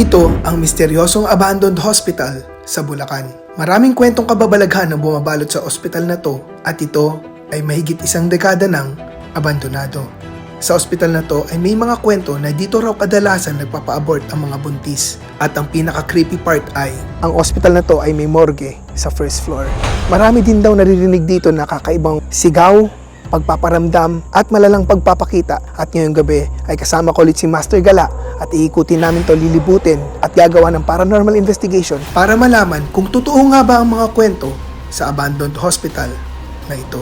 Ito ang misteryosong abandoned hospital sa Bulacan. Maraming kwentong kababalaghan ang bumabalot sa ospital na to at ito ay mahigit isang dekada ng abandonado. Sa ospital na to ay may mga kwento na dito raw kadalasan nagpapa-abort ang mga buntis. At ang pinaka-creepy part ay, ang ospital na to ay may morgue sa first floor. Marami din daw naririnig dito na kakaibang sigaw, pagpaparamdam at malalang pagpapakita at ngayong gabi ay kasama ko ulit si Master Gala at iikutin namin to lilibutin at gagawa ng paranormal investigation para malaman kung totoo nga ba ang mga kwento sa abandoned hospital na ito.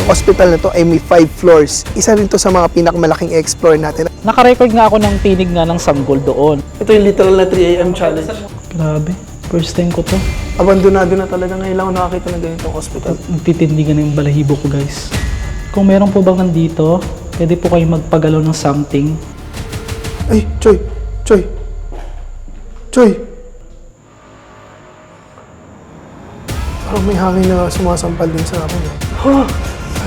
Ang hospital na to ay may 5 floors. Isa rin to sa mga pinakamalaking explore natin. Nakarecord nga ako ng tinig nga ng sanggol doon. Ito yung literal na 3am challenge. Grabe. First time ko to. Abandonado na talaga ngayon lang ako nakakita ng ganitong hospital. Nagtitindigan na yung balahibo ko guys. Kung meron po bang nandito, pwede po kayo magpagalaw ng something. Ay, Choy! Choy! Choy! Parang may hangin na sumasampal din sa akin. Eh. Huh!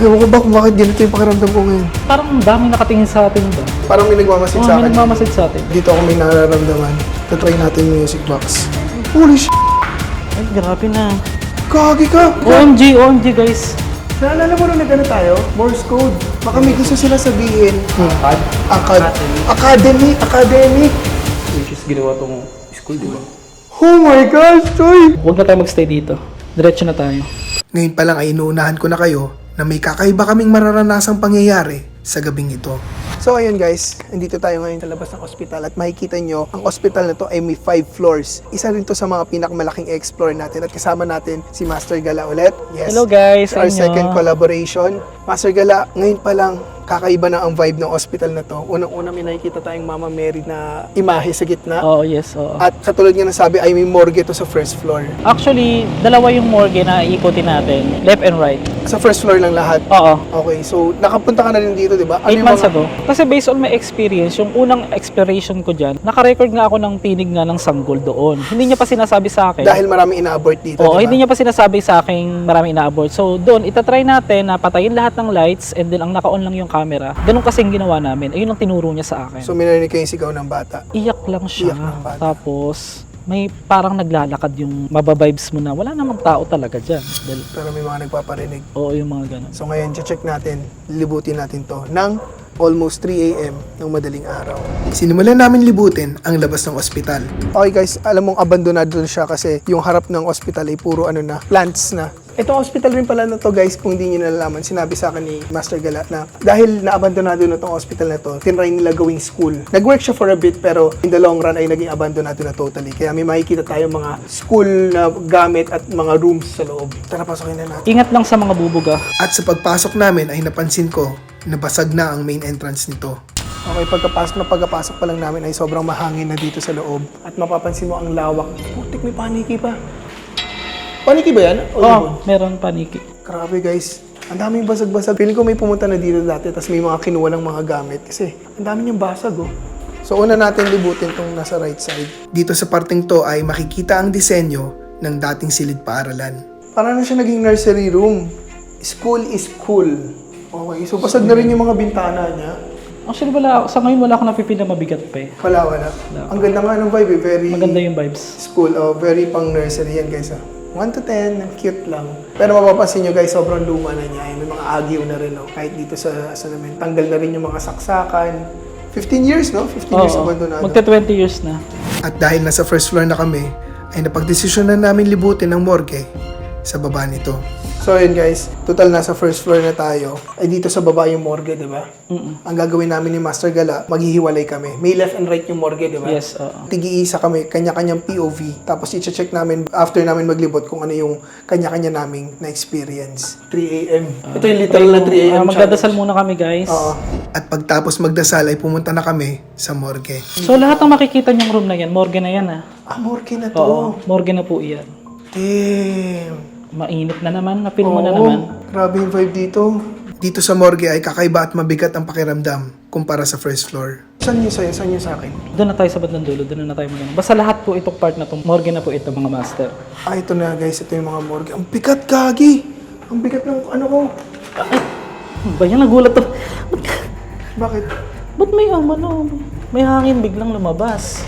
Ewan ko ba kung bakit ganito yung pakiramdam ko ngayon. Parang ang daming nakatingin sa atin ba? Parang may nagmamasid sa may akin. nagmamasid sa atin. Dito ako may nararamdaman. Tatry natin yung music box. Holy sh**! Ay, grabe na. Kagi ka! OMG, OMG guys. Naalala mo nung nagano tayo? Morse code. Baka may gusto sila sabihin. Akad? Acad Academy. Academy. Which is ginawa tong school, di ba? Oh my gosh, Choy! Huwag na tayo magstay dito. Diretso na tayo. Ngayon pa lang ay inuunahan ko na kayo na may kakaiba kaming mararanasang pangyayari sa gabing ito. So ayun guys, andito tayo ngayon sa labas ng ospital at makikita nyo, ang ospital na to ay may 5 floors. Isa rin to sa mga pinakamalaking explore natin at kasama natin si Master Gala ulit. Yes. Hello guys, It's our inyo. second collaboration. Master Gala, ngayon pa lang kakaiba na ang vibe ng ospital na to. Unang-una may nakikita tayong Mama Mary na imahe sa gitna. Oo, yes, oo. At katulad nga nasabi ay may morgue to sa first floor. Actually, dalawa yung morgue na iikutin natin. Left and right. Sa first floor lang lahat. Oo. Okay, so nakapunta ka na rin dito, di ba? Ano 8 yung months mga- ago. Kasi based on my experience, yung unang exploration ko dyan, nakarecord nga ako ng tinig nga ng sanggol doon. Hindi niya pa sinasabi sa akin. Dahil marami ina-abort dito, Oo, di ba? hindi niya pa sinasabi sa akin marami ina-abort. So, doon, itatry natin na patayin lahat ng lights and then ang naka-on lang yung camera. Ganun kasing ginawa namin. Ayun ang tinuro niya sa akin. So, minarinig ko yung sigaw ng bata. Iyak lang siya. Iyak ng bata. Tapos, may parang naglalakad yung mababibes mo na wala namang tao talaga dyan. Dahil, Pero may mga nagpaparinig. oo, yung mga ganun. So, ngayon, check natin, lilibutin natin to ng almost 3 a.m. ng madaling araw. Sinimulan namin libutin ang labas ng ospital. Okay guys, alam mong abandonado na siya kasi yung harap ng ospital ay puro ano na, plants na. Itong hospital rin pala na to guys, kung hindi nyo nalalaman, sinabi sa akin ni Master Gala na dahil na-abandonado na tong hospital na to, tinry nila gawing school. Nag-work siya for a bit pero in the long run ay naging abandonado na totally. Kaya may makikita tayo mga school na gamit at mga rooms sa loob. Tara, pasokin na natin. Ingat lang sa mga bubuga. At sa pagpasok namin ay napansin ko na basag na ang main entrance nito. Okay, pagkapasok na pagkapasok pa lang namin ay sobrang mahangin na dito sa loob. At mapapansin mo ang lawak. Putik, may paniki pa. Paniki ba yan? O Oo, ibon? meron paniki. Grabe guys. Ang daming basag-basag. Feeling ko may pumunta na dito dati tapos may mga kinuha ng mga gamit. Kasi ang dami niyang basag oh. So una natin libutin tong nasa right side. Dito sa parting to ay makikita ang disenyo ng dating silid paaralan. Para na siya naging nursery room. School is cool. Okay, so basag na rin yung mga bintana niya. Actually, wala, sa ngayon wala akong napipil na mabigat pa eh. Wala, wala. Ang ganda nga ng vibe eh. Very Maganda yung vibes. school. Oh, very pang nursery yan guys ah. 1 to 10, ang cute lang. Pero mapapansin nyo guys, sobrang luma na niya. May mga agyo na rin, oh. kahit dito sa, sa namin. Tanggal na rin yung mga saksakan. 15 years, no? 15 years Oo, abandonado. magta 20 years na. At dahil nasa first floor na kami, ay napagdesisyon na namin libutin ang morgue sa baba nito. So yun guys, total nasa first floor na tayo. Ay dito sa baba yung morgue, di ba? Mm-mm. Ang gagawin namin ni Master Gala, maghihiwalay kami. May left and right yung morgue, di ba? Yes, oo. Tigi-isa kami, kanya-kanyang POV. Tapos i-check namin after namin maglibot kung ano yung kanya-kanya naming na-experience. 3 a.m. Ito yung literal na 3 a.m. Ah, magdadasal muna kami guys. Oo. At pagtapos magdasal ay pumunta na kami sa morgue. So lahat ng makikita niyong room na yan, morgue na yan ah. Ah, morgue na to. Oo, morgue na po iyan. Damn. Mainit na naman, na-feel mo na Oo, naman. Grabe yung vibe dito. Dito sa morgue ay kakaiba at mabigat ang pakiramdam kumpara sa first floor. Saan yung sa'yo? Saan yung sa akin? Doon na tayo sa bandang dulo, doon na tayo muna. Basta lahat po itong part na to, morgue na po ito mga master. Ah, ito na guys. Ito yung mga morgue. Ang bigat, Gagi! Ang bigat ng ano ko. Ano Ba yan, nagulat to. Bakit? Ba't may um, ano, may hangin biglang lumabas?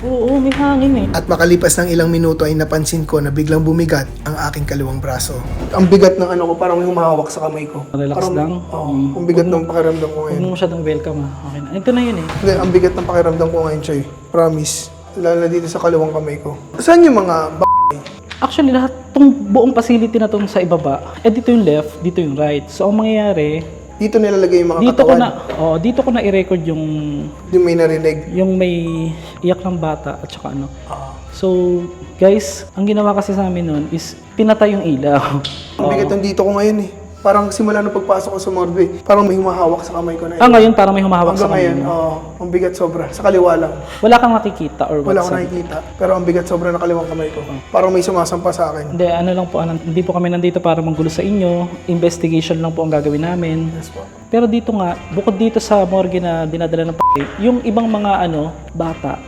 Oo, may hangin eh. At makalipas ng ilang minuto ay napansin ko na biglang bumigat ang aking kaliwang braso. Ang bigat ng ano ko, parang may humahawak sa kamay ko. Relax Parang- lang. Oo, ang bigat ng pakiramdam ko Huwag ngayon. mo masyadong welcome ah. Okay na. Ito na yun eh. Hindi, ang bigat ng pakiramdam ko ngayon, Choy. Promise. Lalo na dito sa kaliwang kamay ko. Saan yung mga b****? Actually, lahat tong buong facility na tong sa ibaba, eh dito yung left, dito yung right. So, ang mangyayari, Dito nilalagay yung mga dito ko katawan. na, oh, dito ko na i-record yung Yung may narinig. yung may iyak ng bata at saka ano. Ah. So, guys, ang ginawa kasi sa amin noon is pinatay yung ilaw. Ang bigat ng dito ko ngayon eh. Parang simula nung pagpasok ko sa morgue, parang may humahawak sa kamay ko na ah, ngayon parang may humahawak sa Hanggang ngayon, kanya. oo. ang bigat sobra. Sa kaliwa lang. Wala kang nakikita or Wala akong nakikita. Pero ang bigat sobra ng kaliwang kamay ko. Parang may sumasampa sa akin. Hindi, ano lang po, ano, hindi po kami nandito para manggulo sa inyo. Investigation lang po ang gagawin namin. Yes po. Pero dito nga, bukod dito sa morgue na dinadala ng p***, yung ibang mga ano, bata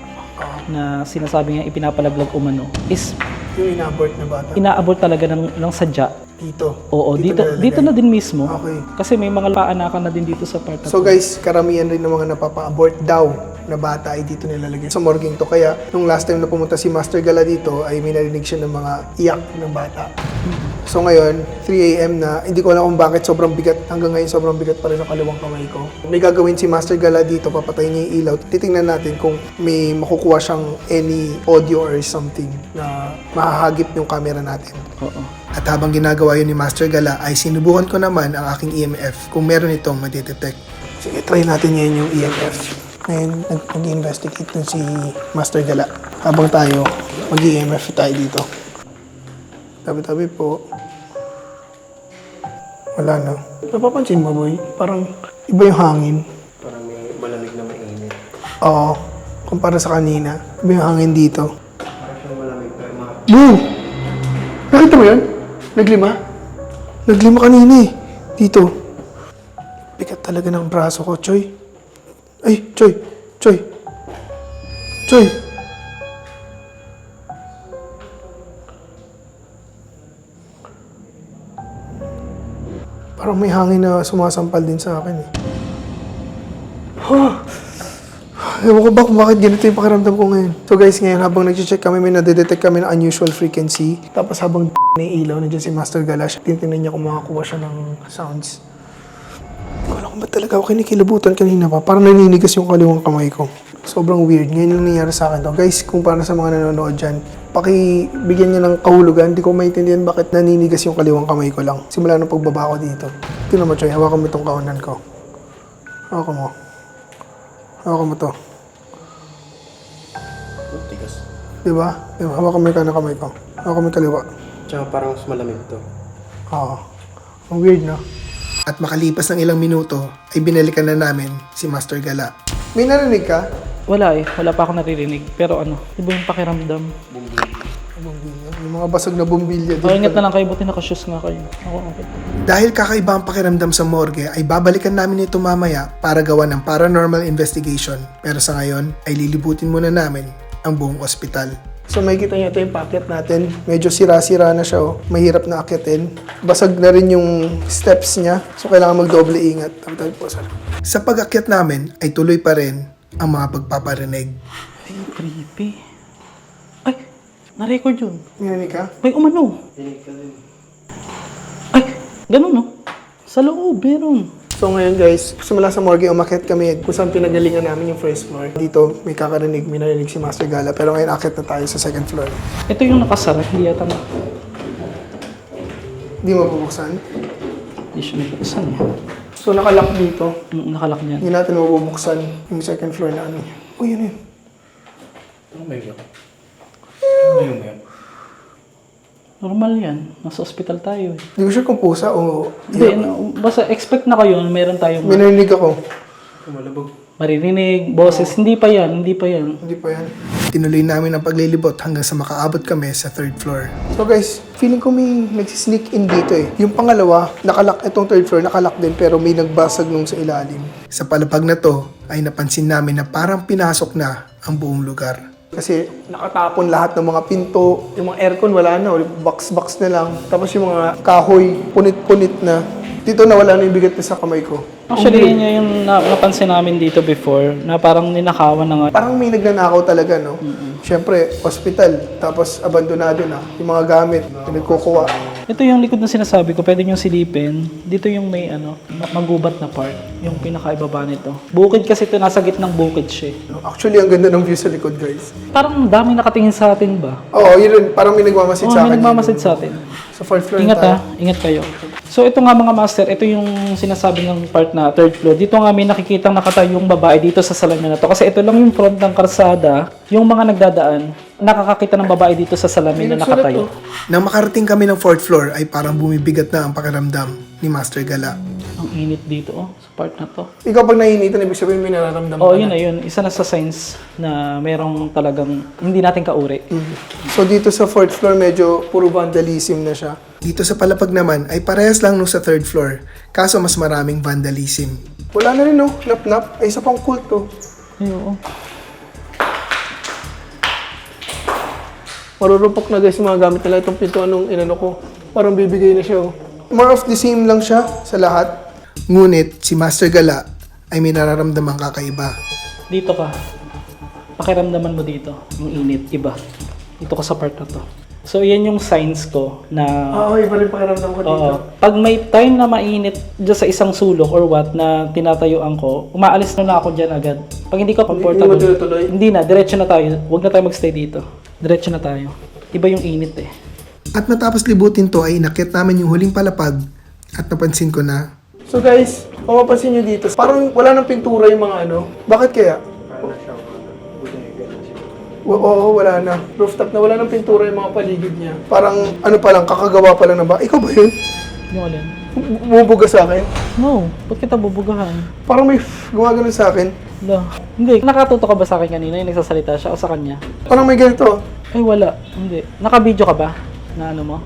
na sinasabi nga ipinapalaglag umano is Yung inabort na bata. inaabot talaga ng, ng sadya. Dito. Oo, dito, nilalagay. dito na din mismo. Okay. Kasi may mga paanakan na din dito sa part na So guys, karamihan rin ng mga napapa-abort daw na bata ay dito nilalagay sa morguing to. Kaya nung last time na pumunta si Master Gala dito ay may narinig siya ng mga iyak ng bata. So ngayon, 3 a.m. na, hindi ko alam kung bakit sobrang bigat, hanggang ngayon sobrang bigat pa rin ang kaliwang kamay ko. May gagawin si Master Gala dito, papatayin niya yung ilaw. Titingnan natin kung may makukuha siyang any audio or something na mahahagip yung camera natin. Oo. At habang ginagawa yun ni Master Gala ay sinubukan ko naman ang aking EMF kung meron itong madidetect. Sige, try natin ngayon yung EMF. Ngayon, nag- nag-investigate si Master Gala. Habang tayo, mag-EMF tayo dito. Tabi-tabi po. Wala na. Napapansin mo, boy? Parang iba yung hangin. Parang may malamig na mainit. Oo. Kumpara sa kanina. Iba yung hangin dito. Parang siyang malamig na mga... Boo! Nakita mo yun? Naglima? Naglima kanina eh. Dito. Bigat talaga ng braso ko, Choy. Ay, Choy! Choy! Choy! Parang may hangin na sumasampal din sa akin eh. Ewan ko ba kung bakit ganito yung pakiramdam ko ngayon. So guys, ngayon habang nag-check kami, may nadedetect kami ng unusual frequency. Tapos habang may ilaw, nandiyan si Master Galash. Tinitingnan niya kung makakuha siya ng sounds. Hindi ko ba't talaga ako kinikilabutan kanina pa. Parang naninigas yung kaliwang kamay ko. Sobrang weird. Ngayon lang nangyari sa akin to. Guys, kung para sa mga nanonood dyan, pakibigyan niya ng kahulugan. Hindi ko maintindihan bakit naninigas yung kaliwang kamay ko lang. Simula nung pagbaba ko dito. Tingnan mo, Choy. Hawakan mo itong kaunan ko. Hawakan mo. Hawakan mo to. Tigas. Di ba? Di ba? Hawakan mo yung kanang kamay ko. Hawakan mo yung kaliwa. Tsaka parang mas malamig to. Oo. Ang weird, no? At makalipas ng ilang minuto, ay binalikan na namin si Master Gala. May narinig ka? Wala eh, wala pa ako naririnig. Pero ano, iba yung pakiramdam. Bumbilya. Yung mga basag na bumbilya. Oh, ingat na lang kayo, buti naka-shoes nga kayo. Ako, okay. Dahil kakaiba ang pakiramdam sa morgue, ay babalikan namin ito mamaya para gawa ng paranormal investigation. Pero sa ngayon, ay lilibutin muna namin ang buong ospital. So may kita niyo ito yung packet natin. Medyo sira-sira na siya. Oh. Mahirap na akitin. Basag na rin yung steps niya. So kailangan magdoble ingat. Tabi-tabi po, sir. Sa pag-akyat namin ay tuloy pa rin ang mga pagpaparinig. Ay, creepy. Ay, na-record yun. Narinig ka? May umano. Ay, ganun no? Sa loob, meron. So ngayon guys, simula sa morgue, umakyat kami kung saan pinagalingan namin yung first floor. Dito, may kakarinig, may narinig si Master Gala. Pero ngayon, akyat na tayo sa second floor. Ito yung nakasara, hindi yata na. Hindi mabubuksan. Hindi siya nabuksan eh. So nakalock dito. Mm, Nakalak niyan. Hindi natin mabubuksan yung second floor na ano. Oh, yun yun. Ano ba yun? Ano yun yun? Normal yan. Nasa ospital tayo eh. Hindi ko sure kung pusa o... Hindi, no, basta expect na kayo na meron tayong May narinig ako. Malabog. Maririnig, boses. Hindi pa yan, hindi pa yan. Hindi pa yan. Tinuloy namin ang paglilibot hanggang sa makaabot kami sa third floor. So guys, feeling ko may nagsisneak in dito eh. Yung pangalawa, nakalak itong third floor, nakalak din pero may nagbasag nung sa ilalim. Sa palapag na to, ay napansin namin na parang pinasok na ang buong lugar. Kasi nakatapon lahat ng mga pinto, yung mga aircon wala na, box-box na lang. Tapos yung mga kahoy, punit-punit na. Dito nawala na yung bigat na sa kamay ko. Actually, yun yung na- napansin namin dito before na parang ninakawan na nga. Parang may nagnanakaw talaga, no? Siyempre, hospital, tapos abandonado na. Yung mga gamit, pinagkukuha. Ito yung likod na sinasabi ko, pwede nyo silipin. Dito yung may ano, ma- magubat na part. Yung pinakaibaba nito. Bukid kasi ito, nasa gitnang bukid siya. eh. Actually, ang ganda ng view sa likod, guys. Parang dami nakatingin sa atin ba? Oo, yun rin. Parang may nagmamasid Oo, sa may akin. nagmamasid sa atin. Sa fourth floor Ingat tayo. ha, ingat kayo. So ito nga mga master, ito yung sinasabi ng part na third floor. Dito nga may nakikita nakatayong babae dito sa salamin na to. Kasi ito lang yung front ng karsada, yung mga nagdadaan, nakakakita ng babae dito sa salamin na nakatayo. Nang makarating kami ng fourth floor, ay parang bumibigat na ang pakiramdam ni Master Gala. Ang init dito oh, sa part na to. Ikaw pag nainitan, ibig sabihin may nararamdaman Oh, ka yun na. yun. Isa na sa signs na merong talagang hindi natin kauri. So dito sa fourth floor, medyo puro vandalism na siya. Dito sa palapag naman, ay parehas lang nung sa third floor. Kaso mas maraming vandalism. Wala na rin no, nap-nap. Ay isa pang kulto. Ay, oo. Marurupok na guys yung mga gamit nila itong pintuan nung inano ko. Parang bibigay na siya oh. More of the same lang siya sa lahat. Ngunit si Master Gala ay may nararamdamang kakaiba. Dito ka. Pakiramdaman mo dito. Yung init, iba. Dito ka sa part na to. So, yan yung signs ko na Oo, iba rin pakiramdam ko Oo. Pag may time na mainit dyan sa isang sulok or what na tinatayuan ko, umaalis na, na ako dyan agad. Pag hindi ko comfortable, Hindi mo tuloy? hindi na, diretso na tayo. Huwag na tayo magstay dito. Diretso na tayo. Iba yung init eh. At matapos libutin to ay inakyat namin yung huling palapag at napansin ko na So guys, kung mapansin nyo dito, parang wala nang pintura yung mga ano. Bakit kaya? Oo, oo, wala na. Rooftop na wala nang pintura yung mga paligid niya. Parang ano pa lang, kakagawa pa lang ng ba. Ikaw ba yun? Yung alin? Bu- Bumubuga sa akin? No, ba't kita bubugahan? Parang may gumagano sa akin. Wala. Hindi. Nakatuto ka ba sa akin kanina yung nagsasalita siya o sa kanya? Parang may ganito. Ay, wala. Hindi. Naka-video ka ba? Na ano mo?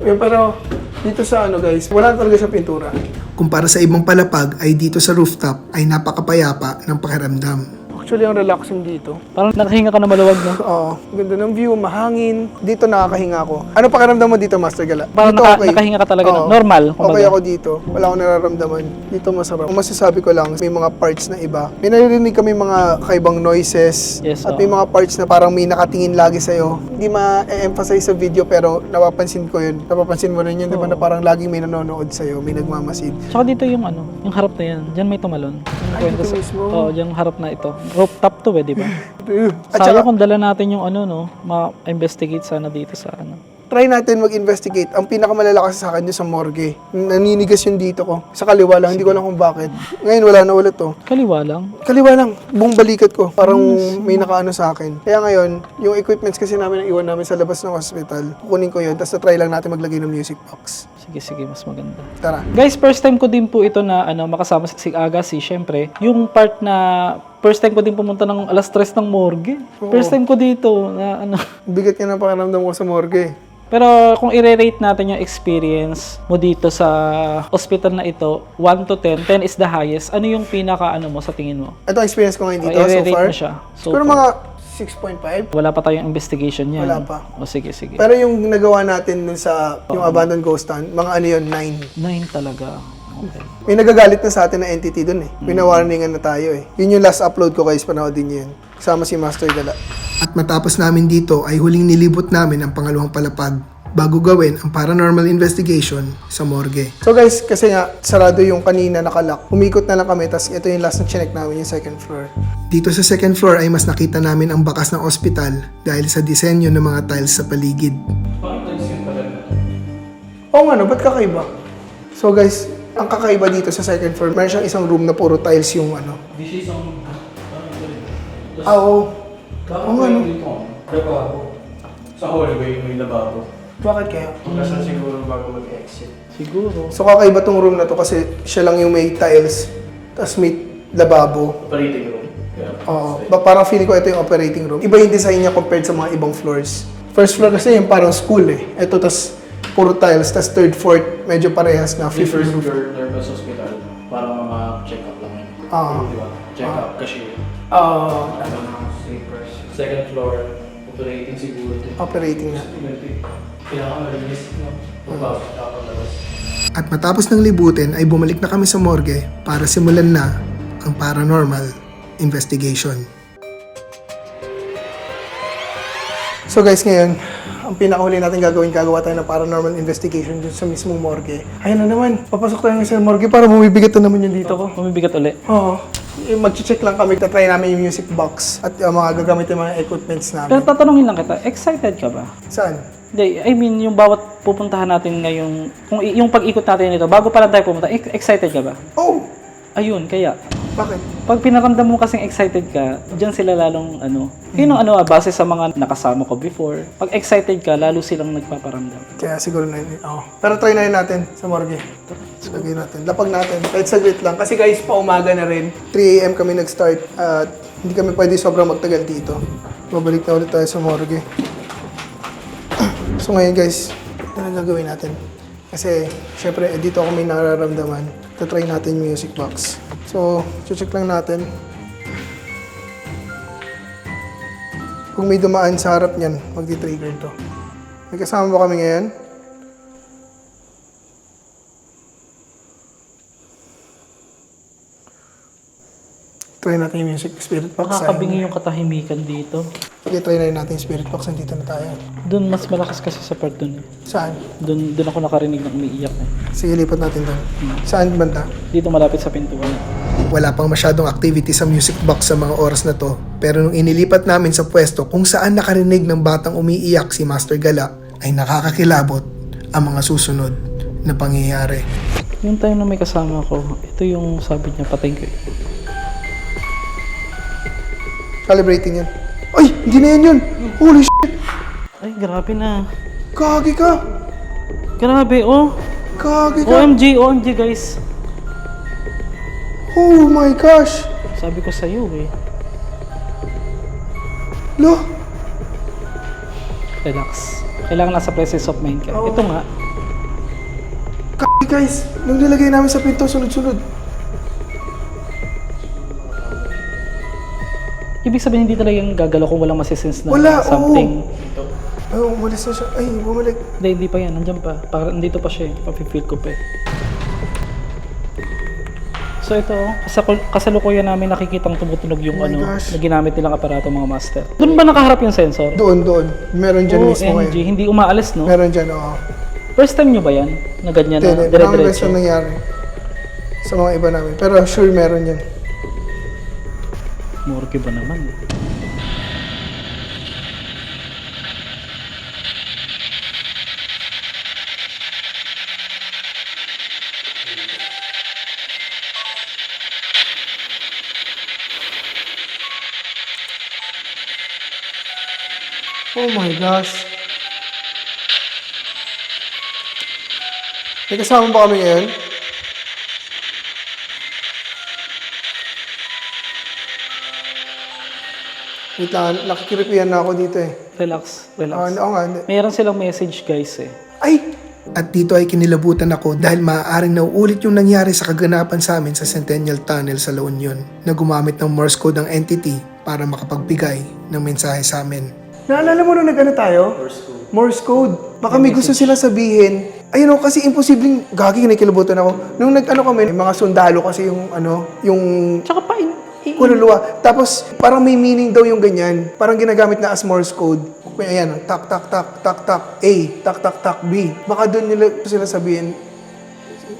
Eh, pero dito sa ano guys, wala talaga sa pintura. Kumpara sa ibang palapag ay dito sa rooftop ay napakapayapa ng pakiramdam. Actually, ang relaxing dito. Parang nakahinga ka na maluwag, no? Oo, ganda ng view, mahangin. Dito nakakahinga ako. Ano pakiramdam mo dito, Master Gala? Parang dito naka- nakahinga ka talaga, no? Normal, Okay kumbaga. ako dito. Wala akong nararamdaman. Dito masarap. Ang masasabi ko lang, may mga parts na iba. May naririnig kami mga kaibang noises. Yes, at oo. may mga parts na parang may nakatingin lagi sa'yo. Hindi ma-emphasize sa video pero napapansin ko yun. Napapansin mo rin yun, di ba? Na parang laging may nanonood sa'yo, may nagmamasid. Tsaka dito yung ano, yung harap na yan. Diyan may tumalon. Yung Ay, dito mismo. Oo, yung harap na ito. Rooftop to eh, di ba? Sayang kung dala natin yung ano, no? Ma-investigate sana dito sa ano. try natin mag-investigate. Ang pinakamalala kasi sa akin yung sa morgue. Naninigas yung dito ko. Sa kaliwa lang, hindi ko alam kung bakit. Ngayon wala na ulit to. Kaliwa lang. Kaliwa lang, buong balikat ko. Parang may nakaano sa akin. Kaya ngayon, yung equipments kasi namin na iwan namin sa labas ng hospital, kukunin ko yun, tapos try lang natin maglagay ng music box. Sige, sige, mas maganda. Tara. Guys, first time ko din po ito na ano, makasama si Agassi, syempre. Yung part na first time ko din pumunta ng alas 3 ng morgue. First time ko dito na ano. Bigat nga ng pakiramdam ko sa morgue. Pero kung i-rate natin yung experience mo dito sa hospital na ito, 1 to 10, 10 is the highest. Ano yung pinaka ano mo sa tingin mo? Ito ang experience ko ngayon dito so i-rate far. mo siya. So, Pero mga 6.5. wala pa tayong investigation yan. Wala pa. O sige, sige. Pero yung nagawa natin dun sa yung abandoned ghost town, mga ano yun, 9. 9 talaga. May nagagalit na sa atin na entity dun eh. Pinawarningan na tayo eh. Yun yung last upload ko guys, panoodin niyo yun. Kasama si Master Gala. At matapos namin dito ay huling nilibot namin ang pangalawang palapag bago gawin ang paranormal investigation sa morgue. So guys, kasi nga sarado yung kanina nakalak. Umikot na lang kami tapos ito yung last na chinek namin yung second floor. Dito sa second floor ay mas nakita namin ang bakas ng ospital dahil sa disenyo ng mga tiles sa paligid. Oo nga no, ba't kakaiba? So guys, ang kakaiba dito sa second floor, meron siyang isang room na puro tiles yung ano. This is ang... Ah, oo. Tama Oo nga, no? dito. Lababo. Sa hallway may lababo. Bakit kaya? Nasa siguro bago mag-exit. Siguro. So kakaiba tong room na to kasi siya lang yung may tiles, tapos may lababo. Operating room. Yeah. Oo. Ba- parang feeling ko ito yung operating room. Iba yung design niya compared sa mga ibang floors. First floor kasi yung parang school eh. Ito tas puro tiles, tas third, fourth, medyo parehas na. Yung Fifth first roof. floor, nervous hospital. Parang mga check-up lang yun. Ah. Di ba? Check-up, cashier. Ah, Ano mga sleepers. Second floor, operating siguro. operating na. Pinaka-earliest, no? Pagpasok, tapos labas. At matapos ng libutin ay bumalik na kami sa morgue para simulan na ang paranormal investigation. So guys, ngayon, ang pinakahuli natin gagawin, gagawa tayo ng paranormal investigation dun sa mismong morgue. Ayun na naman, papasok tayo ngayon sa morgue para bumibigat na naman yung dito ko. Bumibigat uli. Oo. Eh, Mag-check lang kami, tatry namin yung music box at uh, mga gagamit yung mga equipments Pero namin. tatanungin lang kita, excited ka ba? Saan? Hindi, I mean, yung bawat pupuntahan natin ngayong, kung yung pag-ikot natin nito, bago pa lang tayo pumunta, ex- excited ka ba? Oh! Ayun, kaya, Bakit? pag pinaramdam mo kasing excited ka, diyan sila lalong ano, yun ang ano, ah, base sa mga nakasama ko before. Pag excited ka, lalo silang nagpaparamdam. Kaya siguro na yun. Oo. Pero try na yun natin sa morgue. Lagay natin. Lapag natin. Kahit saglit lang. Kasi guys, pa umaga na rin. 3 a.m. kami nag-start at hindi kami pwede sobrang magtagal dito. Babalik na ulit tayo sa morgue. So ngayon guys, ano ang gagawin natin? Kasi syempre eh, dito ako may nararamdaman. Tatry natin yung music box. So, check lang natin. Kung may dumaan sa harap niyan, magti-trigger to. May kasama ba kami ngayon? Try natin yung music spirit box. Nakakabingi yung katahimikan dito. Okay, try na rin natin yung spirit box. Nandito na tayo. Doon, mas malakas kasi sa part doon. eh. Saan? Doon, doon ako nakarinig ng umiiyak eh. Sige, lipat natin doon. Saan banda? Dito malapit sa pintuan. Wala pang masyadong activity sa music box sa mga oras na to. Pero nung inilipat namin sa pwesto kung saan nakarinig ng batang umiiyak si Master Gala, ay nakakakilabot ang mga susunod na pangyayari. Yung time na may kasama ko, ito yung sabi niya, patayin ko eh. Calibrating yan. Ay! Hindi na yan yun! Holy shit! Ay, grabe na. Kagi ka! Grabe, oh. Kagi ka! OMG, OMG guys. Oh my gosh! Sabi ko sa'yo eh. Lo! Relax. Kailangan nasa presence of mind ka. Oo. Ito nga, Kagi guys! Nung nilagay namin sa pinto, sunod-sunod. Ibig sabihin hindi talagang gagalaw kung walang masisense na Wala, oo. something. Ay, umalis na siya. Ay, bumalik. Hindi, hindi pa yan. Nandiyan pa. Parang nandito pa siya eh. Papifeel ko pa eh. So ito, oh, kasakul- kasalukuyan namin nakikitang tumutunog yung Oh my ano, gosh. na ginamit nilang aparato mga master. Doon ba nakaharap yung sensor? Doon, doon. Meron dyan mismo MG. ngayon. Hindi umaalis, no? Meron dyan, oo. First time nyo ba yan? Na ganyan na, Hindi, beses dire-diretso? na nangyari sa mga iba namin. Pero sure meron yan. Morgue ba naman? Oh my gosh. May kasama ba kami ngayon? Wait lang, nakikiripian na ako dito eh. Relax, Ah, relax. oo nga, hindi. Mayroon silang message guys eh. Ay! At dito ay kinilabutan ako dahil maaaring nauulit yung nangyari sa kaganapan sa amin sa Centennial Tunnel sa La Union na gumamit ng Morse code ang entity para makapagbigay ng mensahe sa amin. Naalala mo nung nag-ano tayo? Morse code. Morse code. Baka may gusto sila sabihin. Ayun o, kasi imposibleng gagi kinikilabutan ako. Nung nag-ano kami, mga sundalo kasi yung ano, yung Tsaka pa, kululuwa. Tapos parang may meaning daw yung ganyan. Parang ginagamit na as Morse code. Ayan, tak tak tak tak tak A, tak tak tak B. Baka doon nila sila sabihin,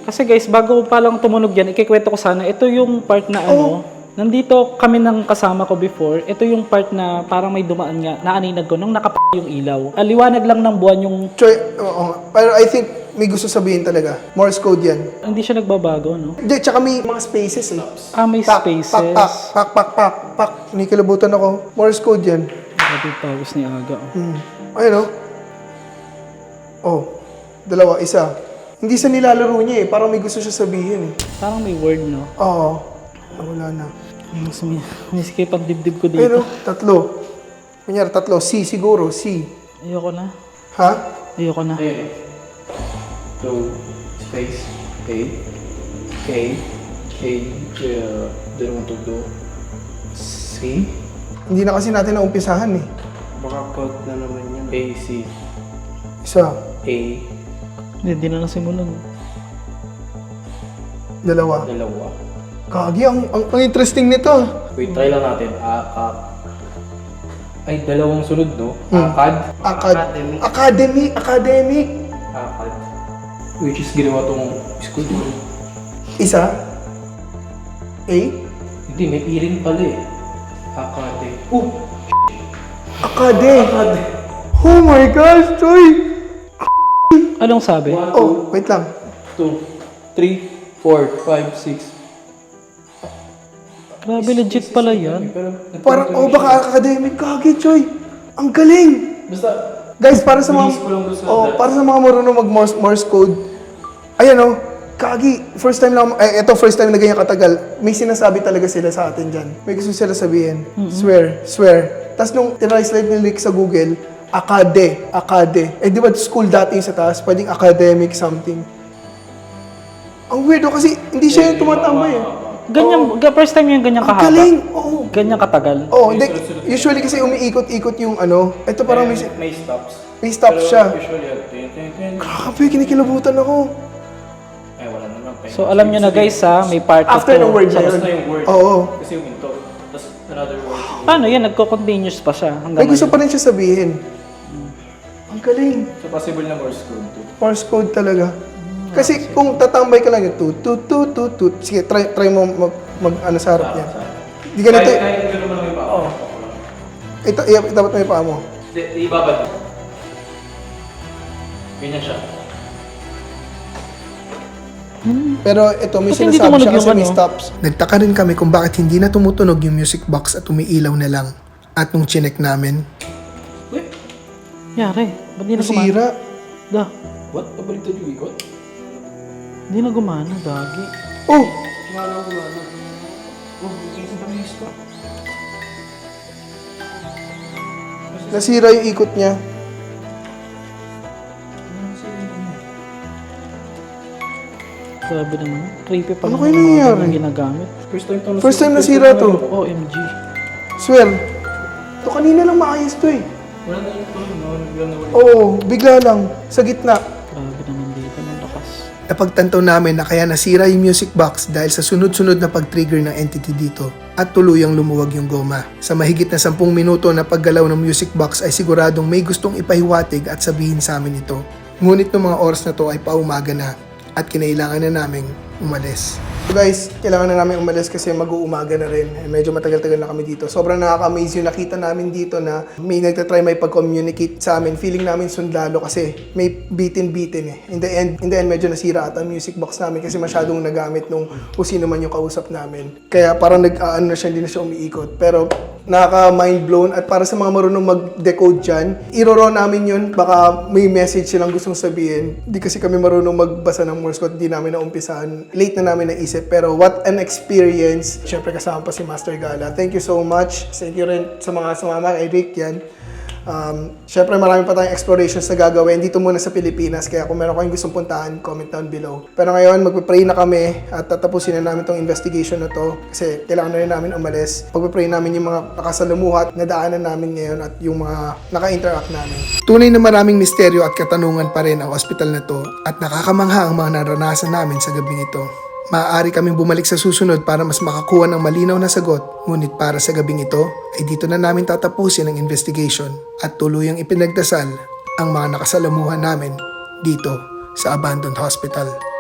Kasi guys, bago pa lang tumunog yan, ikikwento ko sana, ito yung part na ano, nandito kami ng kasama ko before, ito yung part na parang may dumaan nga, naaninag ko, nung nakap yung ilaw. Aliwanag lang ng buwan yung, Troy, oo. Pero I think may gusto sabihin talaga. Morse code yan. hindi siya nagbabago, no? Hindi, tsaka may mga spaces eh. Ah, may Pak, spaces. pak, pak, pak, pak, pak, pak. Kinikilabutan ako. Morse code yan. Yung pawis ni Aga. oh. Hmm. Ayun oh. Oh, dalawa, isa. Hindi sa nilalaro niya eh. Parang may gusto siya sabihin eh. Parang may word, no? Oo. Wala na. Mas may, may skip ang dibdib ko Ayun dito. oh, tatlo. Kunyari, tatlo. C siguro, C. Ayoko na. Ha? Ayoko na. A. So, space. A. K. K. Uh, dalawang tudo. C. Hindi na kasi natin naumpisahan eh. Baka code na naman yun. A, C. Isa. A. Hindi, hindi na nasimulan. Dalawa. Dalawa. Kagi, ang, ang, ang interesting nito. ah. Wait, try lang natin. Akak. Ay, dalawang sunod, no? Hmm. Akad. Akad. Academic. Academic. Akad. Which is ginawa tong school. Isa. A. Hindi, may irin pala eh. Akade. Oh! Akade. Akade. Oh my gosh, Choy! Anong sabi? One, Oh, wait lang. two, three, four, five, six. Grabe, legit pala yan. Pero, Parang, oh, baka academic kagi, Choy. Ang galing! Basta, Guys, para sa mga oh, para sa mga marunong mag Morse, Morse code. Ayan oh, kagi, first time lang, eh, ito first time na ganyan katagal. May sinasabi talaga sila sa atin diyan. May gusto sila sabihin. Swear, swear. Tapos nung tinranslate nila sa Google, akade, akade. Eh di ba school dati sa taas, pwedeng academic something. Ang weirdo kasi hindi siya yung tumatambay eh. Ganyan, ga- first time yung ganyan Ang kahaba. galing! Oo. Ganyan katagal. Oh, hindi, usually kasi umiikot-ikot yung ano. Ito parang may, may stops. may stop Pero siya. Usually, uh, tin, tin, tin. Grabe, kinikilabutan ako. Ay, wala naman. Pen. So alam nyo na guys ha, may part After ng word na Tapos yun. na yung word. Oo. Kasi yung into. Tapos another word. Paano yan? Nagko-continuous pa siya May hanggang gusto ngayon. pa rin siya sabihin. Ang galing. So possible na Morse code too. Morse code talaga. Kasi kung tatambay ka lang yung tut, tut, tut, tut, tut. Sige, try, try mo mag, mag ano sa harap niya. Di ganito. Kahit, kahit gano'n mo lang yung paa. Oo. Ito, i- itapat mo yung paa mo. Ibabad. Ganyan siya. Pero ito, may Ba't hindi sinasabi tumunog siya kasi yung may ano? stops. Nagtaka rin kami kung bakit hindi na tumutunog yung music box at umiilaw na lang. At nung chinek namin, Uy, Yari, ba't di na gumana? nasira. Da, what? Pabaliktad yung ikot? Di na gumana, dagi. Oh! Wala ko wala. Oh, stop. Nasira yung ikot niya. Grabe naman. Creepy pa Ano naman kaya yung mga nangyayari? ginagamit. First time to First time nasira to. OMG. Swear. Ito kanina lang maayos to eh. Wala na yung. Oo, bigla lang. Sa gitna. Napagtanto namin na kaya nasira yung music box dahil sa sunod-sunod na pag-trigger ng entity dito at tuluyang lumuwag yung goma. Sa mahigit na 10 minuto na paggalaw ng music box ay siguradong may gustong ipahiwatig at sabihin sa amin ito. Ngunit ng mga oras na to ay paumaga na at kinailangan na naming umalis. Guys, kailangan na namin umalis kasi mag-uumaga na rin. Eh, medyo matagal-tagal na kami dito. Sobrang nakaka-amaze yung nakita namin dito na may nagtatry may pag-communicate sa amin. Feeling namin sundalo kasi may bitin-bitin eh. In the end, in the end medyo nasira at ang music box namin kasi masyadong nagamit nung kung sino man yung kausap namin. Kaya parang nag-ano na siya, hindi na siya umiikot. Pero nakaka-mind blown at para sa mga marunong mag-decode dyan, iroro namin yun, baka may message silang gustong sabihin. Hindi kasi kami marunong magbasa ng Morse code, hindi namin naumpisahan. Late na namin naisip, pero what an experience. Siyempre kasama pa si Master Gala. Thank you so much. Thank you rin sa mga sumama kay Rick yan. Um, Siyempre marami pa tayong explorations na gagawin dito muna sa Pilipinas. Kaya kung meron kayong gustong puntahan, comment down below. Pero ngayon, magpe-pray na kami at tatapusin na namin tong investigation na to. Kasi kailangan na rin namin umalis. Pagpe-pray namin yung mga nakasalamuhat na daanan namin ngayon at yung mga naka-interact namin. Tunay na maraming misteryo at katanungan pa rin ang ospital na to at nakakamangha ang mga naranasan namin sa gabing ito. Maaari kaming bumalik sa susunod para mas makakuha ng malinaw na sagot. Ngunit para sa gabing ito, ay dito na namin tatapusin ang investigation at tuluyang ipinagdasal ang mga nakasalamuhan namin dito sa abandoned hospital.